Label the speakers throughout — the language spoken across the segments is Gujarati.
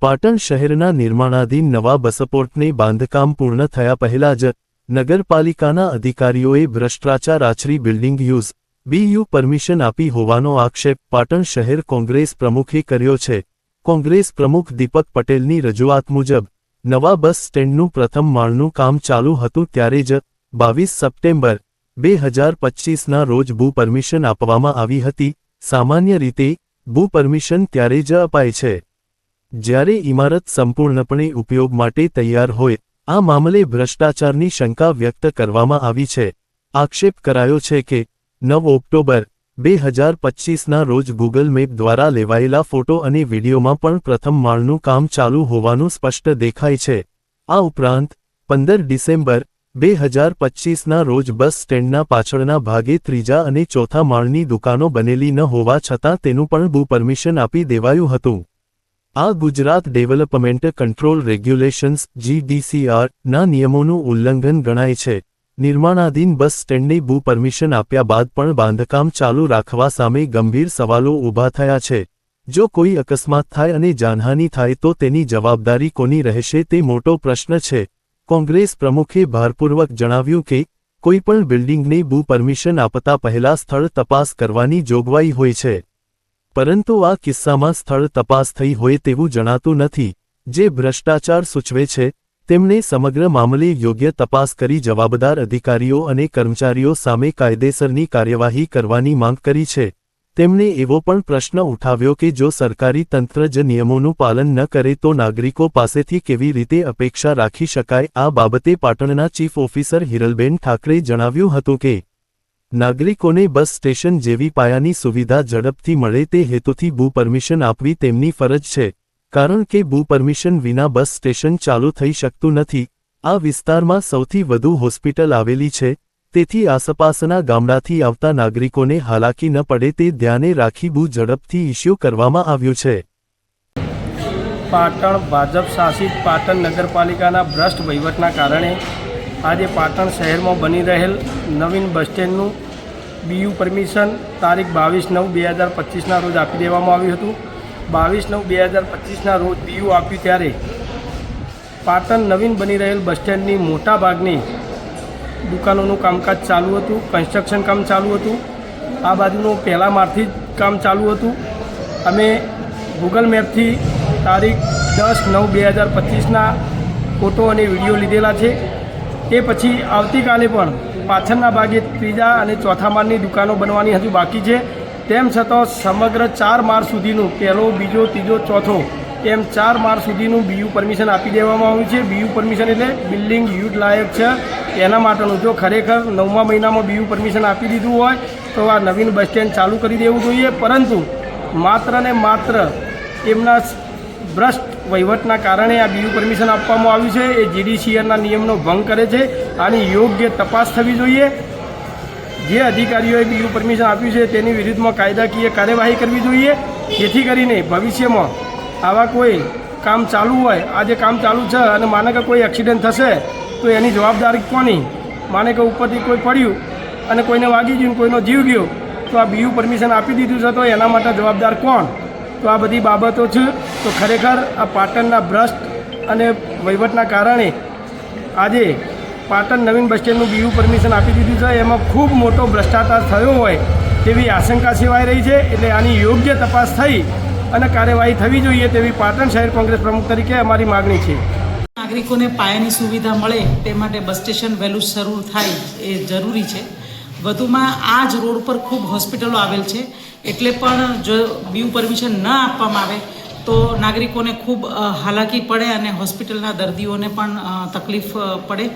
Speaker 1: પાટણ શહેરના નિર્માણાધીન નવા બસપોર્ટને બાંધકામ પૂર્ણ થયા પહેલા જ નગરપાલિકાના અધિકારીઓએ ભ્રષ્ટાચાર આચરી બિલ્ડિંગ યુઝ, બીયુ પરમિશન આપી હોવાનો આક્ષેપ પાટણ શહેર કોંગ્રેસ પ્રમુખે કર્યો છે. કોંગ્રેસ પ્રમુખ દીપક પટેલની રજૂઆત મુજબ, નવા બસ સ્ટેન્ડનું પ્રથમ માળનું કામ ચાલુ હતું ત્યારે જ બાવીસ સપ્ટેમ્બર બે હજાર પચ્ચીસના રોજ ભૂ પરમિશન આપવામાં આવી હતી. સામાન્ય રીતે ભૂ પરમિશન ત્યારે જ અપાય છે. જ્યારે ઇમારત સંપૂર્ણપણે ઉપયોગ માટે તૈયાર હોય, આ મામલે ભ્રષ્ટાચારની શંકા વ્યક્ત કરવામાં આવી છે. આક્ષેપ કરાયો છે કે, નવ ઓક્ટોબર, બે હજાર પચ્ચીસના રોજ ગૂગલ મેપ દ્વારા લેવાયેલા ફોટો અને વિડીયોમાં પણ પ્રથમ માળનું કામ ચાલુ હોવાનું સ્પષ્ટ દેખાય છે. આ ઉપરાંત, પંદર ડિસેમ્બર, બે હજાર પચ્ચીસના રોજ બસ સ્ટેન્ડના પાછળના ભાગે ત્રીજા અને ચોથા માળની દુકાનો બનેલી ન હોવા છતાં તેનું પણ ભૂ પરમિશન આપી દેવાયું હતું. આ Gujarat development control regulations GDCR ના નિયમોનું ઉલ્લંઘન ગણાય છે. નિર્માણાધીન બસ સ્ટેન્ડને બુ પરમિશન આપ્યા બાદ પણ બાંધકામ ચાલુ રાખવા સામે ગંભીર સવાલો ઊભા થયા છે. જો કોઈ અકસ્માત થાય અને જાનહાની થાય તો તેની જવાબદારી કોની રહેશે તે મોટો પ્રશ્ન છે. કોંગ્રેસ પ્રમુખે ભારપૂર્વક જણાવ્યું કે કોઈપણ બિલ્ડિંગને બુ પરમિશન આપતા પહેલા સ્થળ તપાસ કરવાની જોગવાઈ હોય છે. પરંતુ આ કિસ્સામાં સ્થળ તપાસ થઈ હોય તેવું જણાતું નથી, જે ભ્રષ્ટાચાર સૂચવે છે, તેમણે સમગ્ર મામલે યોગ્ય તપાસ કરી જવાબદાર અધિકારીઓ અને કર્મચારીઓ સામે કાયદેસરની કાર્યવાહી કરવાની માંગ કરી છે. તેમણે એવો પણ પ્રશ્ન ઉઠાવ્યો કે જો સરકારી તંત્ર જ નિયમોનું પાલન ન કરે તો નાગરિકો પાસેથી કેવી રીતે અપેક્ષા રાખી શકાય? આ બાબતે પાટણના ચીફ ઓફિસર હિરલબેન ઠાકરે જણાવ્યું હતું કે નાગરિકોને બસ સ્ટેશન જેવી પાયાની સુવિધા ઝડપથી મળે તે હેતુથી ભૂ પરમિશન આપવી તેમની ફરજ છે. કારણ કે ભૂ પરમિશન વિના બસ સ્ટેશન ચાલુ થઈ શકતું નથી. આ વિસ્તારમાં સૌથી વધુ હોસ્પિટલ આવેલી છે. તેથી આસપાસના ગામડાથી આવતા નાગરિકોને હાલાકી ન પડે તે ધ્યાને રાખી ભૂ ઝડપથી ઇસ્યુ કરવામાં આવ્યું છે.
Speaker 2: પાટણ ભાજપ શાસિત પાટણ નગરપાલિકાના ભ્રષ્ટ વહીવટના કારણે આજે પાટણ શહેરમાં બની રહેલ નવીન બસ સ્ટેન્ડનું બીયુ પરમિશન તારીખ બાવીસ નવ બે હજાર પચીસના રોજ આપી દેવામાં આવ્યું હતું. બાવીસ નવ બે હજાર પચીસના રોજ બીયુ આપ્યું ત્યારે પાટણ નવીન બની રહેલ બસ સ્ટેન્ડની મોટા ભાગની દુકાનોનું કામકાજ ચાલુ હતું કન્સ્ટ્રક્શન કામ ચાલુ હતું. આ બાજુનું પહેલા માળથી જ કામ ચાલુ હતું. અમે ગૂગલ મેપથી તારીખ દસ નવ બે હજાર પચીસના ફોટો અને વીડિયો લીધેલા છે. એ પછી આવતીકાલે પણ પાછળના ભાગે ત્રીજા અને ચોથા માળની દુકાનો બનવાની હજુ બાકી છે. તેમ છતાં સમગ્ર ચાર માળ સુધીનું પહેલો, બીજો, ત્રીજો, ચોથો એમ ચાર માળ સુધીનું બીયુ પરમિશન આપી દેવામાં આવ્યું છે. બીયુ પરમિશન એટલે બિલ્ડિંગ યુટ લાયક છે. એના માટેનું જો ખરેખર નવમા મહિનામાં બીયુ પરમિશન આપી દીધું હોય તો આ નવીન બસ સ્ટેન્ડ ચાલુ કરી દેવું જોઈએ. પરંતુ માત્ર ને માત્ર એમના ભ્રષ્ટ વહીવટના કારણે આ બીયુ પરમિશન આપવામાં આવ્યું છે. એ જીડીસીઆરના નિયમનો ભંગ કરે છે આની યોગ્ય તપાસ થવી જોઈએ. જે અધિકારીઓએ બીયુ પરમિશન આપ્યું છે તેની વિરુદ્ધમાં કાયદાકીય કાર્યવાહી કરવી જોઈએ. જેથી કરીને ભવિષ્યમાં આવા કોઈ કામ ચાલુ હોય આજે કામ ચાલુ છે અને માને કે કોઈ એક્સિડન્ટ થશે, તો એની જવાબદારી કોની? માને કે ઉપરથી કોઈ પડ્યું અને કોઈને વાગી ગયું કોઈનો જીવ ગયો, તો આ બીયુ પરમિશન આપી દીધું છે તો એના માટે જવાબદાર કોણ? તો આ બધી બાબતો છે. તો ખરેખર આ પાટણના ભ્રષ્ટ અને વહીવટના કારણે આજે પાટણ નવીન બસ સ્ટેન્ડનું બીયુ પરમિશન આપી દીધું છે. એમાં ખૂબ મોટો ભ્રષ્ટાચાર થયો હોય તેવી આશંકા સેવાઈ રહી છે. એટલે આની યોગ્ય તપાસ થઈ અને કાર્યવાહી થવી જોઈએ તેવી પાટણ શહેર કોંગ્રેસ પ્રમુખ તરીકે અમારી માગણી છે.
Speaker 3: નાગરિકોને પાયાની સુવિધા મળે તે માટે બસ સ્ટેશન વહેલું શરૂ થાય એ જરૂરી છે. વધુમાં આ જ રોડ પર ખૂબ હોસ્પિટલો આવેલ છે. એટલે પણ જો બીયુ પરમિશન ન આપવામાં આવે, તો નાગરિકોને ખૂબ હાલાકી પડે અને હોસ્પિટલના દર્દીઓને પણ તકલીફ પડે.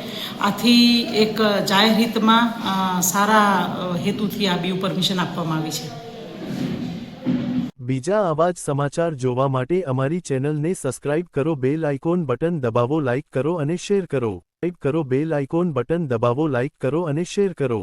Speaker 3: આથી એક જાહેર હિતમાં સારા હેતુથી આ બીયુ પરમિશન આપવામાં આવી છે.
Speaker 1: બીજા આવા જ સમાચાર જોવા માટે અમારી ચેનલને સબસ્ક્રાઇબ કરો, બેલ આઇકોન બટન દબાવો, લાઇક કરો અને શેર કરો. ટાઈપ કરો, બેલ આઇકોન બટન દબાવો, લાઇક કરો અને શેર કરો.